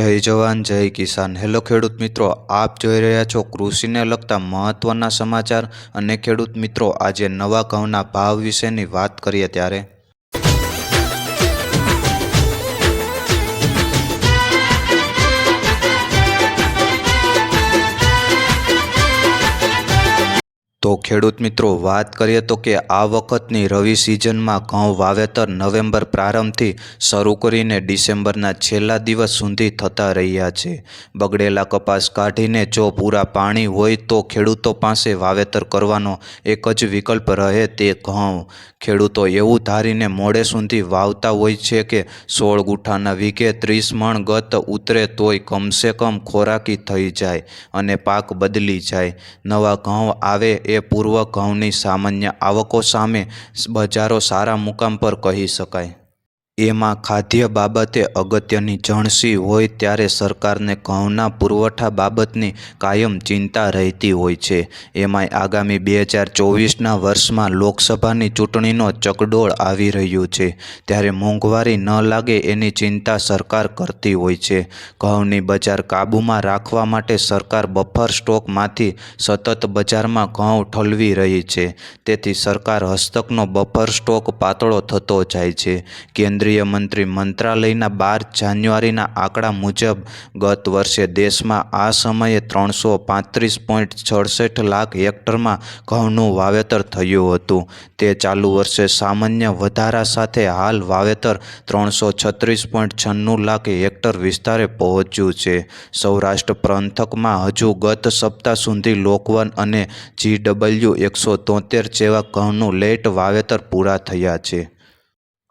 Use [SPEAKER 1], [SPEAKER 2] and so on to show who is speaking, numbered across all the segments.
[SPEAKER 1] જય જવાન, જય કિસાન. હેલો ખેડૂત મિત્રો, આપ જોઈ રહ્યા છો કૃષિને લગતા મહત્ત્વના સમાચાર. અને ખેડૂત મિત્રો, આજે નવા ઘઉંના ભાવ વિશેની વાત કરીએ ત્યારે તો ખેડૂત મિત્રો, વાત કરીએ તો કે આ વખતની રવિ સિઝનમાં ઘઉં વાવેતર નવેમ્બર પ્રારંભથી શરૂ કરીને ડિસેમ્બરના છેલ્લા દિવસ સુધી થતા રહ્યા છે. બગડેલા કપાસ કાઢીને જો પૂરા પાણી હોય તો ખેડૂતો પાસે વાવેતર કરવાનો એક જ વિકલ્પ રહે તે ઘઉં. ખેડૂતો એવું ધારીને મોડે સુધી વાવતા હોય છે કે સોળ ગુઠાના વીઘે ત્રીસ મણ ગત ઉતરે તોય કમસે કમ ખોરાકી થઈ જાય અને પાક બદલી જાય. નવા ઘઉં આવે એ પૂર્વ ઘઉંની સામાન્ય આવકો સામે બજારો સારા મુકામ પર કહી શકાય. એમાં ખાદ્ય બાબતે અગત્યની જણસી હોય ત્યારે સરકારને ઘઉંના પુરવઠા બાબતની કાયમ ચિંતા રહેતી હોય છે. એમાંય આગામી બે હજાર ચોવીસના વર્ષમાં લોકસભાની ચૂંટણીનો ચકડોળ આવી રહ્યું છે. ત્યારે મોંઘવારી ન લાગે એની ચિંતા સરકાર કરતી હોય છે. ઘઉંની બજાર કાબૂમાં રાખવા માટે સરકાર બફર સ્ટોકમાંથી સતત બજારમાં ઘઉં ઠલવી રહી છે. તેથી સરકાર હસ્તકનો બફર સ્ટોક પાતળો થતો જાય છે. કેન્દ્રીય કેન્દ્રીય મંત્રી મંત્રાલયના બાર જાન્યુઆરીના આંકડા મુજબ ગત વર્ષે દેશમાં આ સમયે ત્રણસો પાંત્રીસ પોઈન્ટ સડસઠ લાખ હેક્ટરમાં ઘઉંનું વાવેતર થયું હતું. તે ચાલુ વર્ષે સામાન્ય વધારા સાથે હાલ વાવેતર ત્રણસો છત્રીસ પોઈન્ટ છન્નું લાખ હેક્ટર વિસ્તારે પહોંચ્યું છે. સૌરાષ્ટ્ર પંથકમાં હજુ ગત સપ્તાહ સુધી લોકવન અને જીડબલ્યુ એકસો તોતેર જેવા ઘઉંનું લેટ વાવેતર પૂરા થયા છે.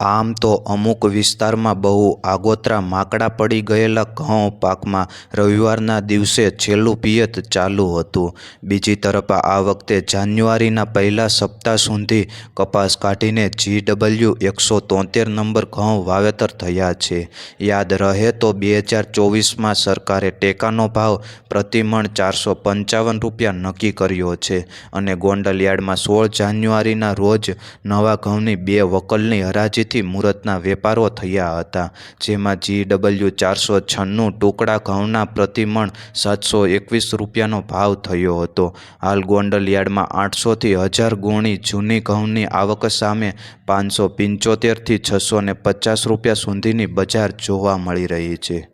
[SPEAKER 1] આમ તો અમુક વિસ્તારમાં બહુ આગોતરા માકડા પડી ગયેલા ઘઉં પાકમાં રવિવારના દિવસે છેલ્લું પિયત ચાલુ હતું. બીજી તરફ આ વખતે જાન્યુઆરીના પહેલા સપ્તાહ સુધી કપાસ કાઢીને જીડબલ્યુ એકસો તોતેર નંબર ઘઉં વાવેતર થયા છે. યાદ રહે તો બે હજાર ચોવીસમાં સરકારે ટેકાનો ભાવ પ્રતિમણ ચારસો પંચાવન રૂપિયા નક્કી કર્યો છે અને ગોંડલ યાર્ડમાં સોળ જાન્યુઆરીના રોજ નવા ઘઉંની બે વકલની હરાજીથી મુહૂર્તના વેપારો થયા હતા, જેમાં જી ડબલ્યુ ચારસો છન્નું ટુકડા ઘઉંના પ્રતિમણ સાતસો એકવીસ રૂપિયાનો ભાવ થયો હતો. હાલ ગોંડલ યાર્ડમાં આઠસોથી હજાર ગુણી જૂની ઘઉંની આવક સામે પાંચસો પંચોતેરથી છસો ને પચાસ રૂપિયા સુધીની બજાર જોવા મળી રહી છે.